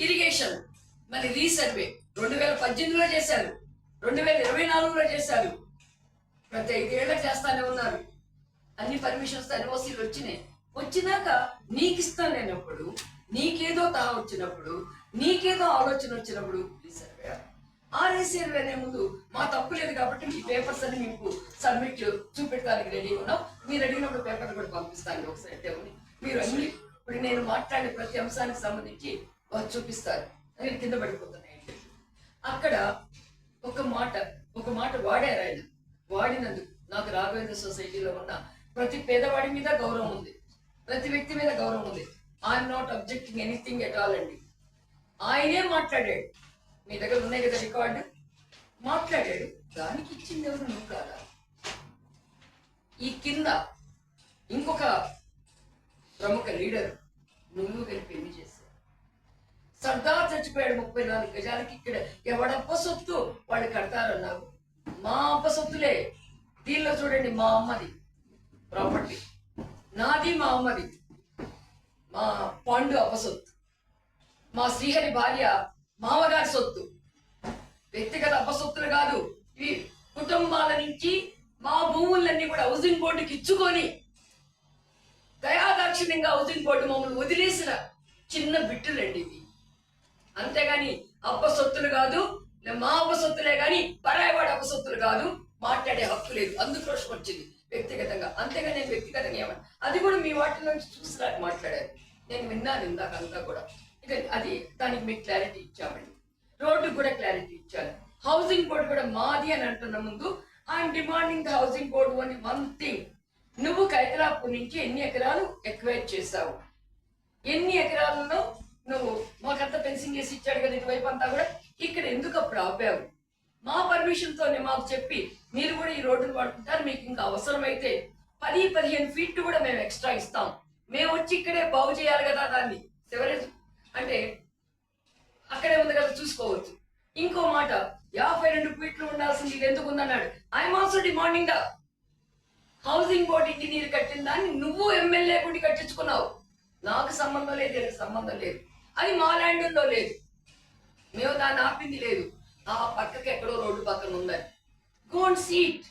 Irrigation మరి resurvey రెండు వేల పద్దెనిమిదిలో చేశారు. రెండు వేల ఇరవై నాలుగులో చేశారు. ప్రతి ఐదేళ్ళ చేస్తానే ఉన్నారు. అన్ని పర్మిషన్స్ ఎన్ఓసీలు వచ్చినాయి. వచ్చినాక నీకు ఇస్తాను లేనప్పుడు నీకేదో తహ వచ్చినప్పుడు నీకేదో ఆలోచన వచ్చినప్పుడు రీసర్వే ఆ? రీసర్వేనే ముందు మా తప్పు లేదు కాబట్టి మీ పేపర్స్ అన్ని మీకు సబ్మిట్ చూపెట్టడానికి రెడీ ఉన్నాం. మీరు అడిగినప్పుడు పేపర్ కూడా పంపిస్తాను ఒకసారి మీరు అన్ని ఇప్పుడు నేను మాట్లాడే ప్రతి అంశానికి సంబంధించి చూపిస్తారు. అవి కింద పడిపోతున్నాయి. అక్కడ ఒక మాట ఒక మాట వాడారు ఆయన. వాడినందుకు నాకు రాఘవేంద్ర సొసైటీలో ఉన్న ప్రతి పేదవాడి మీద గౌరవం ఉంది. ప్రతి వ్యక్తి మీద గౌరవం ఉంది. I'm not objecting anything at all అండి. ఆయనే మాట్లాడాడు. మీ దగ్గర ఉన్నాయి కదా రికార్డు? మాట్లాడాడు. దానికి ఇచ్చింది ఎవరు? నువ్వు కాదా? ఈ కింద ఇంకొక ప్రముఖ లీడర్ నువ్వు గెలిపింది సర్దార్ చచ్చిపోయాడు ముప్పై నాలుగు గజాలకి ఇక్కడ ఎవడప్ప సొత్తు? వాళ్ళు కడతారన్నారు. మా అప్ప సొత్తులే. దీనిలో చూడండి మా అమ్మది ప్రాపర్టీ నాది మా అమ్మది. మా పండు అప్ప సొత్తు. మా శ్రీహరి భార్య మామగారి సొత్తు. వ్యక్తిగత అపసొత్తులు కాదు. ఇవి కుటుంబాల నుంచి మా భూములన్నీ కూడా హౌసింగ్ బోర్డుకి ఇచ్చుకొని దయాదాక్షిణ్యంగా హౌసింగ్ బోర్డు మమ్మల్ని వదిలేసిన చిన్న బిట్టులండి ఇవి. అంతేగాని అప్పసొత్తులు కాదు మా అప్పసొత్తులే గాని పరాయవాడి అపసొత్తులు కాదు మాట్లాడే హక్కు లేదు. అందుకోసం వచ్చింది వ్యక్తిగతంగా. అంతేగా నేను వ్యక్తిగతంగా ఏమన్నా అది కూడా మీ వాటి నుంచి చూసి మాట్లాడారు. నేను విన్నాను ఇందాక అంతా కూడా. ఇక అది దానికి మీకు క్లారిటీ ఇచ్చామండి. రోడ్డు కూడా క్లారిటీ ఇచ్చాను హౌసింగ్ బోర్డు కూడా మాది అని అంటున్న ముందు I'm demanding the housing board అని వన్ థింగ్ నువ్వు కైతరాపూర్ నుంచి ఎన్ని ఎకరాలు ఎక్వైర్ చేశావు? ఎన్ని ఎకరాలలో నువ్వు మాకంతా ఫెన్సింగ్ చేసి ఇచ్చాడు కదా ఇటువైపు అంతా కూడా ఇక్కడ ఎందుకు అప్పుడు ఆపావు? మా పర్మిషన్ తోనే మాకు చెప్పి మీరు కూడా ఈ రోడ్డును వాడుకుంటారు మీకు ఇంకా అవసరమైతే పది పదిహేను ఫీట్ కూడా మేము ఎక్స్ట్రా ఇస్తాం. మేము వచ్చి ఇక్కడే బాగు చేయాలి కదా దాన్ని సెవరేజ్ అంటే అక్కడే ఉంది కదా చూసుకోవచ్చు. ఇంకో మాట యాభై రెండు ఫీట్లు ఉండాల్సింది ఇది ఎందుకు ఉందన్నాడు? I'm also demanding the housing board engineer కట్టిన దాన్ని నువ్వు ఎమ్మెల్యే గుడి కట్టించుకున్నావు. నాకు సంబంధం లేదు సంబంధం లేదు. అది మా ల్యాండ్లో లేదు. మేము దాన్ని ఆపింది లేదు. ఆ పక్కకి ఎక్కడో రోడ్డు పక్కన ఉందని గోన్ సీట్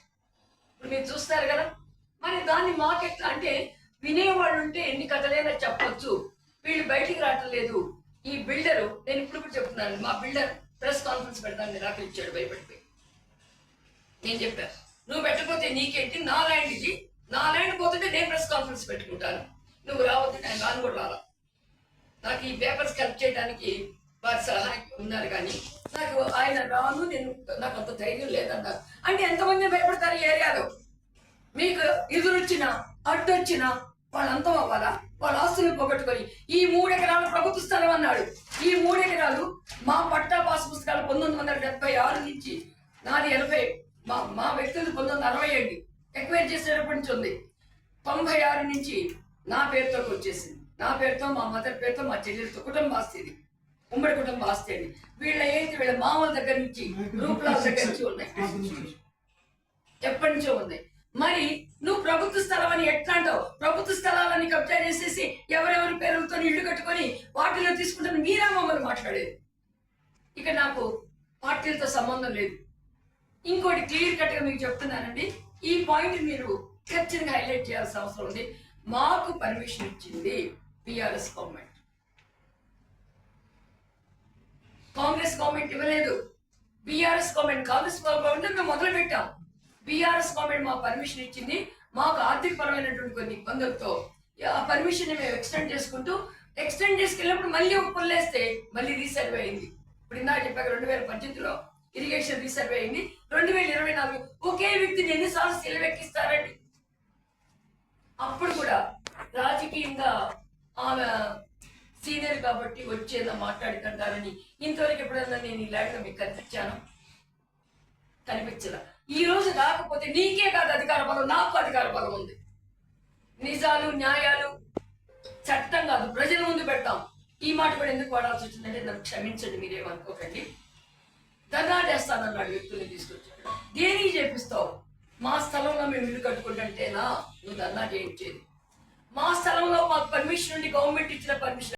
ఇప్పుడు మీరు చూస్తారు కదా? మరి దాన్ని మాకెట్లా అంటే వినేవాళ్ళు ఉంటే ఎన్ని కథలైనా చెప్పొచ్చు. వీళ్ళు బయటికి రావటం లేదు ఈ బిల్డరు నేను ఇప్పుడు కూడా చెప్తున్నాను మా బిల్డర్ ప్రెస్ కాన్ఫరెన్స్ పెడతాను నిరాకరించాడు భయపడిపోయి. నేను చెప్పాను నువ్వు పెట్టకపోతే నీకేంటి? నా ల్యాండ్ ఇది. నా ల్యాండ్ పోతుంటే నేను ప్రెస్ కాన్ఫరెన్స్ పెట్టుకుంటాను. నువ్వు రావద్దు నేను రాను కూడా రాలా. నాకు ఈ పేపర్స్ కలెక్ట్ చేయడానికి వారి సహాయం ఉన్నారు కానీ నాకు ఆయన రాను నేను నాకు అంత ధైర్యం లేదంట అంటే ఎంతమంది భయపడతారు ఏరియాలో? మీకు ఎదురొచ్చిన అడ్డొచ్చిన వాళ్ళంతం అవ్వాలా? వాళ్ళ ఆస్తులు పోగొట్టుకొని ఈ మూడు ఎకరాలు ప్రభుత్వ స్థలం అన్నాడు. ఈ మూడు ఎకరాలు మా పట్టా పాస్ పుస్తకాలు పంతొమ్మిది వందల డెబ్బై ఆరు నుంచి నాది ఎనభై మా మా వ్యక్తులు పంతొమ్మిది వందల అరవై ఏడు. ఎక్వైర్ చేసేటప్పటి నుంచి ఉంది. తొంభై ఆరు నుంచి నా పేరుతో వచ్చేసింది. నా పేరుతో మా మదర్ పేరుతో మా చెల్లెలతో కుటుంబ ఆస్తి ఇది ఉమ్మడి కుటుంబ ఆస్తి అది వీళ్ళ ఏంటి వీళ్ళ మామల దగ్గర నుంచి రూపుల దగ్గర నుంచి ఉన్నాయి. ఎప్పటి నుంచో ఉన్నాయి మరి నువ్వు ప్రభుత్వ స్థలం అని ఎట్లా అంటావు? ప్రభుత్వ స్థలాలని కబ్జా చేసేసి ఎవరెవరి పేరులతో ఇల్లు కట్టుకొని వాటిలో తీసుకుంటాను మీరా మమ్మల్ని మాట్లాడేది? ఇక నాకు పార్టీలతో సంబంధం లేదు. ఇంకోటి క్లియర్ కట్గా మీకు చెప్తున్నానండి. ఈ పాయింట్ మీరు ఖచ్చితంగా హైలైట్ చేయాల్సిన అవసరం ఉంది. మాకు పర్మిషన్ ఇచ్చింది. BRS government. కాంగ్రెస్ గవర్నమెంట్ ఇవ్వలేదు. బీఆర్ఎస్ గవర్నమెంట్ కాంగ్రెస్ గవర్నమెంట్ మేము మొదలు పెట్టాం బీఆర్ఎస్ గవర్నమెంట్ మాకు పర్మిషన్ ఇచ్చింది. మాకు ఆర్థిక పరమైనటువంటి కొన్ని ఇబ్బందులతో ఆ పర్మిషన్ మేము ఎక్స్టెండ్ చేసుకుంటూ ఎక్స్టెండ్ చేసుకెళ్ళినప్పుడు మళ్ళీ ఒక పొల్లేస్తే మళ్ళీ రీసర్వే అయింది. ఇప్పుడు ఇందాక చెప్పాక రెండు వేల పద్దెనిమిదిలో ఇరిగేషన్ రీసర్వే అయింది. రెండు వేల ఇరవై నాలుగు ఒకే వ్యక్తిని ఎన్నిసార్లు సెలవెక్కిస్తారండి అప్పుడు కూడా రాజకీయంగా ఆమె సీనియర్ కాబట్టి వచ్చేలా మాట్లాడుకుంటారని ఇంతవరకు ఎప్పుడన్నా నేను ఈ మీకు కనిపించాను? కనిపించదా ఈ రోజు రాకపోతే నీకే కాదు అధికార బలం నాకు అధికార బలం ఉంది. నిజాలు న్యాయాలు చట్టం కాదు ప్రజల ముందు పెడతాం. ఈ మాట కూడా ఎందుకు వాడాల్సి వచ్చిందంటే నన్ను క్షమించండి మీరేమనుకోకండి ధర్నా చేస్తానన్నాడు వ్యక్తుల్ని తీసుకొచ్చాడు. దేనికి చేపిస్తావు? మా స్థలంలో మేము ఇల్లు కట్టుకుంటుంటేనా? నువ్వు ధర్నా చేయించేది. మా స్థలంలో మాకు పర్మిషన్ నుండి గవర్నమెంట్ ఇచ్చిన పర్మిషన్